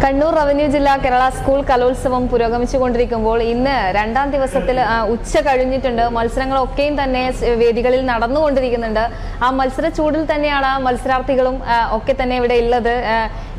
Kannur revenue ജില്ലാ Kerala school കലോത്സവം പുരോഗമിച്ചുകൊണ്ടിരിക്കുമ്പോൾ ഇന്ന് രണ്ടാം ദിവസത്തിൽ ഉച്ച കഴിഞ്ഞിട്ടുണ്ട്. മത്സരങ്ങളൊക്കെയും തന്നെ വേദികളിൽ നടന്നുകൊണ്ടിരിക്കുന്നുണ്ട്. ആ മത്സര ചൂടിൽ തന്നെയാണ് മത്സരാർത്ഥികളും ഒക്കെ തന്നെ ഇവിടെ ഉള്ളത്.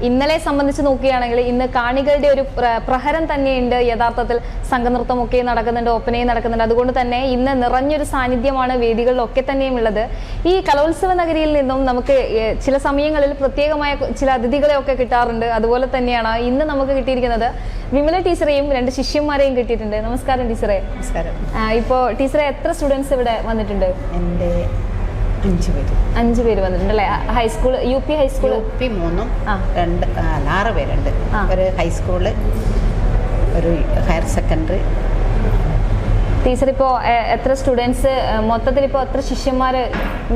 ഇന്നലെ സംബന്ധിച്ച് നോക്കുകയാണെങ്കിൽ ഇന്ന് കാണികളുടെ ഒരു പ്രഹരം തന്നെയുണ്ട്. യഥാർത്ഥത്തിൽ സംഘനൃത്തം ഒക്കെ നടക്കുന്നുണ്ട് ഒപ്പനയും നടക്കുന്നുണ്ട്. അതുകൊണ്ട് തന്നെ ഇന്ന് നിറഞ്ഞൊരു സാന്നിധ്യമാണ് വേദികളിലൊക്കെ തന്നെയും ഉള്ളത്. ഈ കലോത്സവ നഗരിയിൽ നിന്നും നമുക്ക് ചില സമയങ്ങളിൽ പ്രത്യേകമായ ചില അതിഥികളെ ഒക്കെ കിട്ടാറുണ്ട്. അതുപോലെ തന്നെയാണ് ഇന്ന് നമുക്ക് കിട്ടിയിരിക്കുന്നത് വിമല ടീച്ചറെയും രണ്ട് ശിഷ്യന്മാരെയും കിട്ടിയിട്ടുണ്ട്. നമസ്കാരം ടീച്ചറെ. നമസ്കാരം. ഇപ്പോൾ ഇപ്പോ ടീച്ചറെ എത്ര സ്റ്റുഡൻസ് ഇവിടെ വന്നിട്ടുണ്ട്? എന്റെ അഞ്ച് പേര്. അഞ്ചു പേര് വന്നിട്ടുണ്ട് അല്ലേ high school U P high school U P മൂന്നും രണ്ട് അല്ല, ആറ് പേരുണ്ട്. ഒരു ഹൈസ്കൂൾ ഒരു ഹയർ സെക്കൻഡറി ടീച്ചർ ഇപ്പോൾ എത്ര സ്റ്റുഡൻസ് മൊത്തത്തിൽ ഇപ്പോൾ എത്ര ശിഷ്യന്മാർ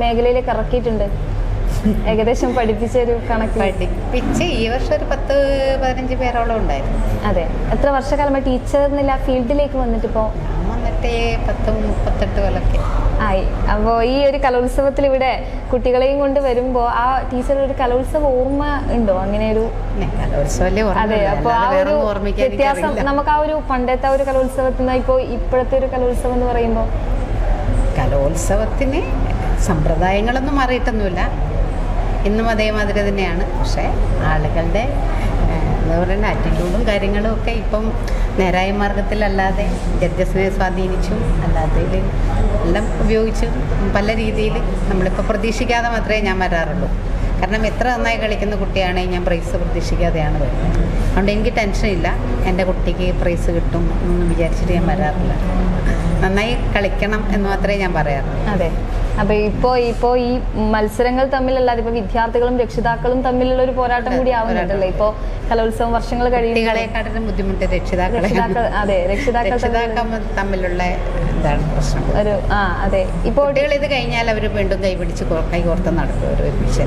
മേഖലയിലേക്ക് ഇറക്കിയിട്ടുണ്ട്? ഏകദേശം പഠിപ്പിച്ച ഒരു കണക്ക്. പഠിപ്പിച്ച് ഈ വർഷം ഒരു പത്ത് പതിനഞ്ച് പേരോളം ഉണ്ടായിരുന്നു. അതെ. എത്ര വർഷക്കാലമായി ടീച്ചർ എന്നില്ല ഫീൽഡിലേക്ക് വന്നിട്ട് പത്ത് മുപ്പത്തെട്ട് കൊല്ലൊക്കെ. ആയി. അപ്പോൾ ഈ ഒരു കലോത്സവത്തിൽ ഇവിടെ കുട്ടികളെയും കൊണ്ട് വരുമ്പോൾ ആ ടീച്ചർ ഒരു കലോത്സവ ഓർമ്മ ഉണ്ടോ? അങ്ങനെ ഒരു അതെ അപ്പൊ ആ ഒരു വ്യത്യാസം നമുക്ക് ആ ഒരു പണ്ടത്തെ ഒരു കലോത്സവത്തിൽ നിന്ന് ഇപ്പോൾ ഇപ്പോഴത്തെ ഒരു കലോത്സവം എന്ന് പറയുമ്പോൾ കലോത്സവത്തിന് സമ്പ്രദായങ്ങളൊന്നും മാറിയിട്ടൊന്നുമില്ല. ഇന്നും അതേമാതിരി തന്നെയാണ്. പക്ഷേ ആളുകളുടെ എന്താ പറയുക ആറ്റിറ്റ്യൂഡും കാര്യങ്ങളും ഒക്കെ ഇപ്പം നേരായ മാർഗത്തിലല്ലാതെ ജഡ്ജസിനെ സ്വാധീനിച്ചും അല്ലാത്തതിൽ എല്ലാം ഉപയോഗിച്ചും പല രീതിയിൽ നമ്മളിപ്പോൾ പ്രതീക്ഷിക്കാതെ മാത്രമേ ഞാൻ വരാറുള്ളൂ. കാരണം എത്ര നന്നായി കളിക്കുന്ന കുട്ടിയാണെങ്കിൽ ഞാൻ പ്രൈസ് പ്രതീക്ഷിക്കാതെയാണ് വരുന്നത്. അതുകൊണ്ട് എനിക്ക് ടെൻഷനില്ല എന്റെ കുട്ടിക്ക് പ്രൈസ് കിട്ടും എന്ന് വിചാരിച്ചിട്ട് ഞാൻ വരാറില്ല. നന്നായി കളിക്കണം എന്ന് മാത്രമേ ഞാൻ പറയാറുള്ളൂ. അതെ. അപ്പൊ ഇപ്പോ ഇപ്പോ ഈ മത്സരങ്ങൾ തമ്മിലല്ലാതെ ഇപ്പൊ വിദ്യാർത്ഥികളും രക്ഷിതാക്കളും തമ്മിലുള്ള ഒരു പോരാട്ടം കൂടി ആവുന്നുണ്ടല്ലേ? ഇപ്പോ കലോത്സവം വർഷങ്ങൾ കഴിയുമ്പോൾ കുട്ടികളെക്കാട്ടിലും ബുദ്ധിമുട്ട് രക്ഷിതാക്കൾ അതെ രക്ഷിതാക്കൾ തമ്മിലുള്ള എന്താണ് പ്രശ്നം. ഒരു ആ അതെ. ഇപ്പോൾ കുട്ടികൾ ഇത് കഴിഞ്ഞാൽ അവർ വീണ്ടും കൈപിടിച്ച് കൈകോർത്ത് നടക്കും. ഒരു ഒരുമിച്ച്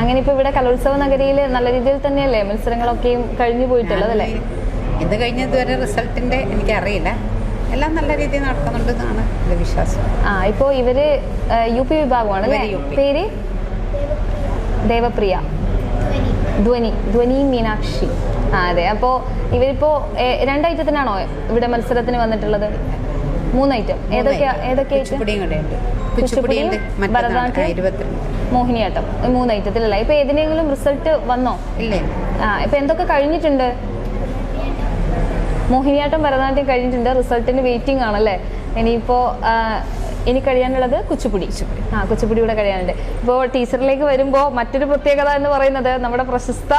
അങ്ങനെ ഇപ്പൊ ഇവിടെ കലോത്സവ നഗരിയിൽ നല്ല രീതിയിൽ തന്നെയല്ലേ മത്സരങ്ങളൊക്കെയും കഴിഞ്ഞു പോയിട്ടുള്ളത് അല്ലേ? ഇത് കഴിഞ്ഞതുവരെ റിസൾട്ടിന്റെ എനിക്കറിയില്ല. എല്ലാം നല്ല രീതിയിൽ നടക്കുന്നുണ്ട് എന്നാണ് എന്റെ വിശ്വാസം. ആ ഇപ്പോ ഇവർ യു പി വിഭാഗമാണ് അല്ലേ. പേര്? ദേവപ്രിയ. ധ്വനി. ധ്വനി മീനാക്ഷി. ആ അതെ. അപ്പോൾ ഇവരിപ്പോ ഏ, രണ്ട് ഐറ്റത്തിനാണോ ഇവിടെ മത്സരത്തിന് വന്നിട്ടുള്ളത്? മൂന്നൈറ്റം ഏതൊക്കെയാ ഏതൊക്കെ ഐറ്റം? കുച്ചിപ്പുടിയും കൂടെ ഉണ്ട്. കുച്ചിപ്പുടിയും, കുച്ചിപ്പുടിയുണ്ട് മറ്റേതാണ്. ഭരതനാട്യം? ആ, ഇരുപത്തിരണ്ട്. മോഹിനിയാട്ടം. ഈ മൂന്ന് ഐറ്റത്തിലല്ല? ഇപ്പൊ ഏതിനെങ്കിലും റിസൾട്ട് വന്നോ? ഇല്ലേ. ആ ഇപ്പൊ എന്തൊക്കെ കഴിഞ്ഞിട്ടുണ്ട്? മോഹിനിയാട്ടം ഭരതനാട്യം കഴിഞ്ഞിട്ടുണ്ട്. റിസൾട്ടിന് വെയിറ്റിംഗ് ആണല്ലേ? ഇനിയിപ്പോ ആ, ഇനി കഴിയാനുള്ളത് കുച്ചുപുടി ആ കുച്ചുപുടി കൂടെ കഴിയാനുണ്ട്. ഇപ്പോൾ ടീച്ചറിലേക്ക് വരുമ്പോൾ മറ്റൊരു പ്രത്യേകത എന്ന് പറയുന്നത് നമ്മുടെ പ്രശസ്ത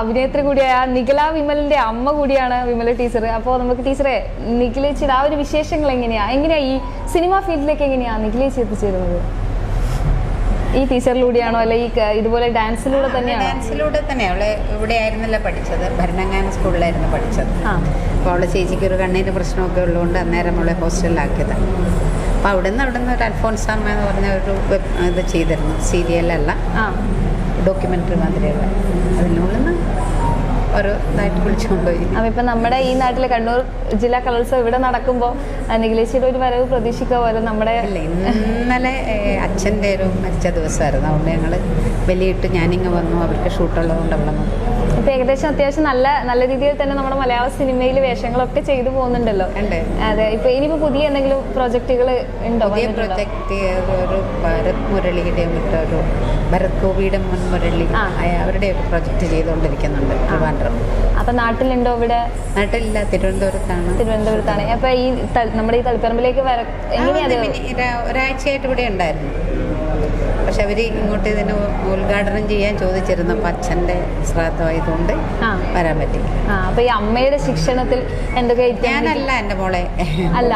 അഭിനേത്രി കൂടിയായ നിഖില വിമലിന്റെ അമ്മ കൂടിയാണ് വിമല ടീച്ചർ അപ്പോൾ നമുക്ക് ടീച്ചറെ നിഖിലേച്ചിയുടെ ആ ഒരു വിശേഷങ്ങൾ എങ്ങനെയാ? എങ്ങനെയാ ഈ സിനിമ ഫീൽഡിലേക്ക് എങ്ങനെയാ നിഖിലേച്ചി എത്തിച്ചേരുന്നത്? ഈ ടീച്ചറിലൂടെയാണോ അല്ലെ ഈ ഇതുപോലെ ഡാൻസിലൂടെ തന്നെയാണ്? ഡാൻസിലൂടെ തന്നെ. അവൾ ഇവിടെ ആയിരുന്നല്ലോ പഠിച്ചത്. ഭരണങ്ങാന സ്കൂളിലായിരുന്നു പഠിച്ചത്. അപ്പൊ അപ്പോൾ അവളെ ചേച്ചിക്ക് ഒരു കണ്ണീര് പ്രശ്നമൊക്കെ ഉള്ളതുകൊണ്ട് അന്നേരം അവളെ ഹോസ്റ്റലിലാക്കിയതാണ് അപ്പോൾ അവിടുന്ന് അവിടുന്ന് ഒരു അൽഫോൺസ് അമ്മ എന്ന് പറഞ്ഞ ഒരു ഇത് ചെയ്തിരുന്നു. സീരിയലല്ല. ആ. ഡോക്യുമെന്ററി മാതിരിയുള്ള. അതിനുള്ളിൽ നിന്ന് ഒരു ഇതായിട്ട് വിളിച്ചുകൊണ്ടുപോയി അപ്പൊ ഇപ്പൊ നമ്മുടെ ഈ നാട്ടിലെ കണ്ണൂർ ജില്ലാ കലോത്സവം ഇവിടെ നടക്കുമ്പോ നിഖിലേച്ചിയുടെ ഒരു വരവ് പ്രതീക്ഷിക്കുക നമ്മുടെ ഇന്നലെ അച്ഛന്റെ ഒരു മരിച്ച ദിവസമായിരുന്നു. അതുകൊണ്ട് ഞങ്ങൾ വലിയിട്ട് ഞാനിങ്ങ് വന്നു. അവർക്ക് ഷൂട്ടുള്ളതുകൊണ്ട് അവിടെ വന്നു ഇപ്പൊ ഏകദേശം അത്യാവശ്യം നല്ല നല്ല രീതിയിൽ തന്നെ നമ്മുടെ മലയാള സിനിമയിൽ വേഷങ്ങളൊക്കെ ചെയ്തു പോകുന്നുണ്ടല്ലോ. അതെ ഇപ്പൊ ഇനിയിപ്പോ പുതിയ എന്തെങ്കിലും പ്രോജക്റ്റുകൾ ഉണ്ടോ പുതിയ? പ്രൊജക്റ്റ് ഒരു ഭരത് മുരളിയുടെ മറ്റേ ഒരു ഭരത് ഗോപിയുടെ മുൻ മുരളി. അവരുടെ ഒരു പ്രൊജക്റ്റ് ചെയ്തുകൊണ്ടിരിക്കുന്നുണ്ട് ട്രിവാൻഡ്രം. അപ്പൊ നാട്ടിലുണ്ടോ ഇവിടെ? നാട്ടിലില്ല തിരുവനന്തപുരത്താണ്. തിരുവനന്തപുരത്താണ്. അപ്പൊ ഈ നമ്മുടെ ഈ തളിപ്പറമ്പിലേക്ക് വര എങ്ങനെയാ ഒരാഴ്ചയായിട്ട് ഇവിടെ ഉണ്ടായിരുന്നു. പക്ഷെ അവർ ഇങ്ങോട്ട് ഇതിന് ഉദ്ഘാടനം ചെയ്യാൻ ചോദിച്ചിരുന്നപ്പോൾ അച്ഛന്റെ ശ്രാദ്ധമായതുകൊണ്ട് വരാൻ പറ്റി. അപ്പൊ ഈ അമ്മയുടെ ശിക്ഷണത്തിൽ എന്തൊക്കെ ഞാനല്ല എന്റെ മോളെ അല്ല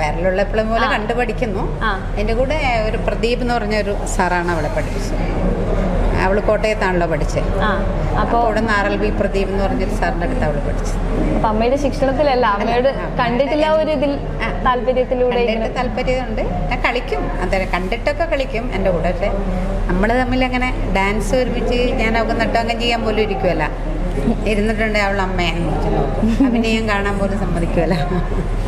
വേറെയുള്ളപ്പോഴും പോലെ കണ്ടുപഠിക്കുന്നു. കണ്ടു പഠിക്കുന്നു ആ കൂടെ ഒരു പ്രദീപ് എന്ന് പറഞ്ഞ ഒരു സാറാണ് അവളെ പഠിപ്പിച്ചത്. അവൾ കോട്ടയത്താണല്ലോ പഠിച്ചത് അപ്പോൾ അപ്പൊ അവിടെ നിന്ന് ആർ എൽ ബി പ്രദീപ് എന്ന് പറഞ്ഞൊരു സാറിന്റെ അടുത്ത് അവൾ പഠിച്ചത് അപ്പൊ അമ്മയുടെ ശിക്ഷണത്തിലല്ല അമ്മയോട് കണ്ടിട്ടില്ല ഒരു ഇതിൽ. താല്പര്യത്തിലൂടെ താല്പര്യമുണ്ട്. ഞാൻ കളിക്കും. അതെ കണ്ടിട്ടൊക്കെ കളിക്കും എന്റെ കൂടെ. പക്ഷെ നമ്മൾ തമ്മിൽ അങ്ങനെ ഡാൻസ് ഒരുമിച്ച് ഞാൻ നട്ടവങ്കം ചെയ്യാൻ പോലും ഇരിക്കുമല്ല ഇരുന്നിട്ടുണ്ട് അവൾ അമ്മയെ. അഭിനയം കാണാൻ പോലും സമ്മതിക്കുമല്ല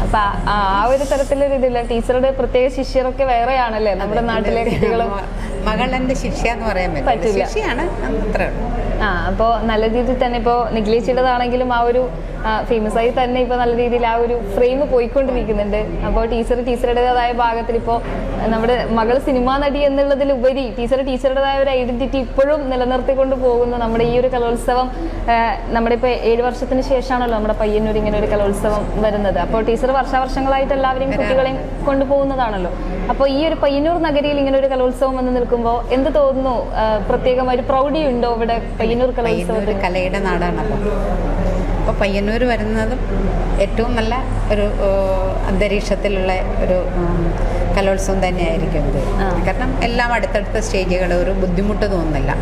അപ്പൊ ആ ഒരു തരത്തിലൊരു ഇതില്ല ടീച്ചറുടെ പ്രത്യേക ശിഷ്യരൊക്കെ വേറെയാണല്ലേ? നമ്മുടെ നാട്ടിലെ കുട്ടികളും. മകൾ എന്റെ ശിക്ഷ എന്ന് പറയാൻ പറ്റില്ല. ശിക്ഷയാണ് അത്രേ ഉള്ളൂ. ആ അപ്പോൾ നല്ല രീതിയിൽ തന്നെ ഇപ്പോൾ നിഗ്ലേച്ചിയുടേതാണെങ്കിലും ആ ഒരു ഫേമസ് ആയി തന്നെ ഇപ്പോൾ നല്ല രീതിയിൽ ആ ഒരു ഫ്രെയിം പോയിക്കൊണ്ടിരിക്കുന്നുണ്ട്. അപ്പോൾ ടീച്ചർ ടീച്ചറുടേതായ ഭാഗത്തിൽ ഇപ്പോ നമ്മുടെ മകൾ സിനിമാ നടി എന്നുള്ളതിലുപരി ടീച്ചർ ടീച്ചറുടേതായ ഒരു ഐഡന്റിറ്റി ഇപ്പോഴും നിലനിർത്തിക്കൊണ്ട് പോകുന്നു. നമ്മുടെ ഈ ഒരു കലോത്സവം നമ്മുടെ ഇപ്പോൾ ഏഴ് വർഷത്തിന് ശേഷമാണല്ലോ നമ്മുടെ പയ്യന്നൂർ ഇങ്ങനെ ഒരു കലോത്സവം വരുന്നത്. അപ്പോൾ ടീച്ചർ വർഷാവർഷങ്ങളായിട്ട് എല്ലാവരെയും കുട്ടികളെയും കൊണ്ടുപോകുന്നതാണല്ലോ അപ്പോൾ ഈ ഒരു പയ്യന്നൂർ നഗരിയിൽ ഇങ്ങനെ ഒരു കലോത്സവം വന്ന് നിൽക്കുമ്പോൾ എന്ത് തോന്നുന്നു? പ്രത്യേകമായി പ്രത്യേകം ഒരു പ്രൗഢിയുണ്ടോ ഇവിടെ പയ്യന്നൂർ പയ്യന്നൂർ ഒരു കലയുടെ നാടാണല്ലോ അപ്പോൾ പയ്യന്നൂർ വരുന്നതും ഏറ്റവും നല്ല ഒരു അന്തരീക്ഷത്തിലുള്ള ഒരു കലോത്സവം തന്നെയായിരിക്കും ഇത്. കാരണം എല്ലാം അടുത്തടുത്ത സ്റ്റേജുകൾ ഒരു ബുദ്ധിമുട്ട് തോന്നുന്നില്ല.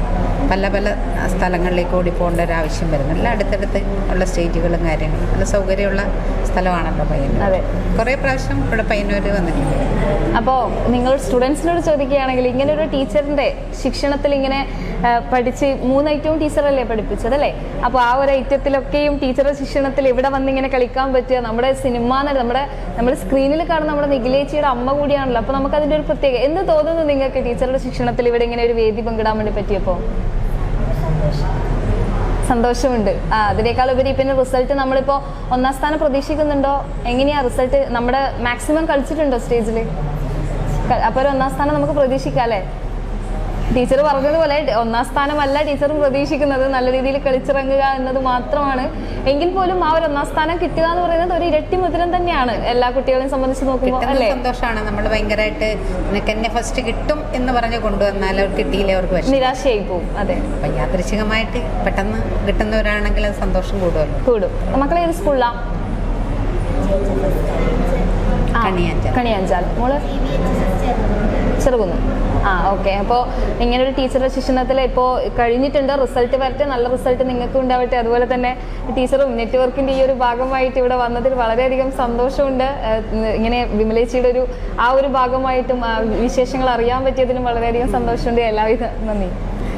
പല പല സ്ഥലങ്ങളിലേക്ക് ഓടി പോകേണ്ട ഒരു ആവശ്യം വരുന്നില്ല അടുത്തടുത്ത് ഉള്ള സ്റ്റേജുകളും കാര്യങ്ങളും നല്ല സൗകര്യമുള്ള സ്ഥലമാണല്ലോ പയ്യന്നൂർ. അതെ. കുറേ പ്രാവശ്യം ഇവിടെ പയ്യന്നൂർ വന്നിട്ടുണ്ട്. അപ്പോൾ നിങ്ങൾ സ്റ്റുഡൻസിനോട് ചോദിക്കുകയാണെങ്കിൽ ഇങ്ങനെ ഒരു ടീച്ചറിന്റെ ശിക്ഷണത്തിൽ ഇങ്ങനെ പഠിച്ച് മൂന്ന് ഐറ്റവും ടീച്ചറല്ലേ പഠിപ്പിച്ചത് അല്ലേ അപ്പോൾ ആ ഒരു ഐറ്റത്തിലൊക്കെയും ടീച്ചറുടെ ശിക്ഷണത്തിൽ ഇവിടെ വന്ന് ഇങ്ങനെ കളിക്കാൻ പറ്റുക. നമ്മുടെ സിനിമ നമ്മുടെ നമ്മുടെ സ്ക്രീനിൽ കാണുന്ന നമ്മുടെ നിഖിലേച്ചിയുടെ അമ്മ കൂടിയാണല്ലോ. അപ്പോൾ നമുക്ക് അതിന്റെ ഒരു പ്രത്യേക എന്ത് തോന്നുന്നു നിങ്ങൾക്ക് ടീച്ചറുടെ ശിക്ഷണത്തിൽ ഇവിടെ ഇങ്ങനെ ഒരു വേദി പങ്കിടാൻ വേണ്ടി പറ്റിയപ്പോൾ സന്തോഷമുണ്ട്. ആ അതിനേക്കാൾ ഉപരി പിന്നെ റിസൾട്ട് നമ്മളിപ്പോൾ ഒന്നാം സ്ഥാനം പ്രതീക്ഷിക്കുന്നുണ്ടോ? എങ്ങനെയാ റിസൾട്ട് നമ്മുടെ മാക്സിമം കളിച്ചിട്ടുണ്ടോ സ്റ്റേജിൽ അപ്പോൾ ഒരു ഒന്നാം സ്ഥാനം നമുക്ക് പ്രതീക്ഷിക്കാം അല്ലേ? ടീച്ചർ പറഞ്ഞതുപോലെ ഒന്നാം സ്ഥാനമല്ല ടീച്ചറും പ്രതീക്ഷിക്കുന്നത്. നല്ല രീതിയിൽ കളിച്ചിറങ്ങുക എന്നത് മാത്രമാണ്. എങ്കിൽ പോലും ആ ഒരു ഒന്നാം സ്ഥാനം കിട്ടുക എന്ന് പറയുന്നത് ഒരു ഇരട്ടി മുദ്രം തന്നെയാണ്. എല്ലാ കുട്ടികളെയും സംബന്ധിച്ച് നോക്കുമ്പോൾ അല്ലേ? സന്തോഷമാണ്. നമ്മൾ ഭയങ്കരമായിട്ട് നിനക്ക് എന്നെ ഫസ്റ്റ് കിട്ടും എന്ന് പറഞ്ഞ് കൊണ്ടുവന്നാൽ അവർ കിട്ടിയില്ലേ അവർക്ക് നിരാശയായി പോകും അതെ. അപ്പം യാദൃശികമായിട്ട് പെട്ടെന്ന് കിട്ടുന്നവരാണെങ്കിൽ അത് സന്തോഷം കൂടുമല്ലോ. കൂടും. മക്കളെ ഏത് സ്കൂളിലാ ആ, കണിയാഞ്ചാൽ. മോൾ? ചെറുകുന്നു. ആ ഓക്കെ. അപ്പോൾ ഇങ്ങനെ ഒരു ടീച്ചറുടെ ശിക്ഷണത്തിൽ ഇപ്പോൾ കഴിഞ്ഞിട്ടുണ്ട്. റിസൾട്ട് വരട്ടെ. നല്ല റിസൾട്ട് നിങ്ങൾക്ക് ഉണ്ടാവട്ടെ. അതുപോലെ തന്നെ ടീച്ചറും നെറ്റ്വർക്കിന്റെ ഈ ഒരു ഭാഗമായിട്ട് ഇവിടെ വന്നതിൽ വളരെയധികം സന്തോഷമുണ്ട്. ഇങ്ങനെ വിമലേച്ചിയുടെ ഒരു ആ ഒരു ഭാഗമായിട്ടും വിശേഷങ്ങൾ അറിയാൻ പറ്റിയതിനും വളരെയധികം സന്തോഷമുണ്ട്. എല്ലാവിധ നന്ദി.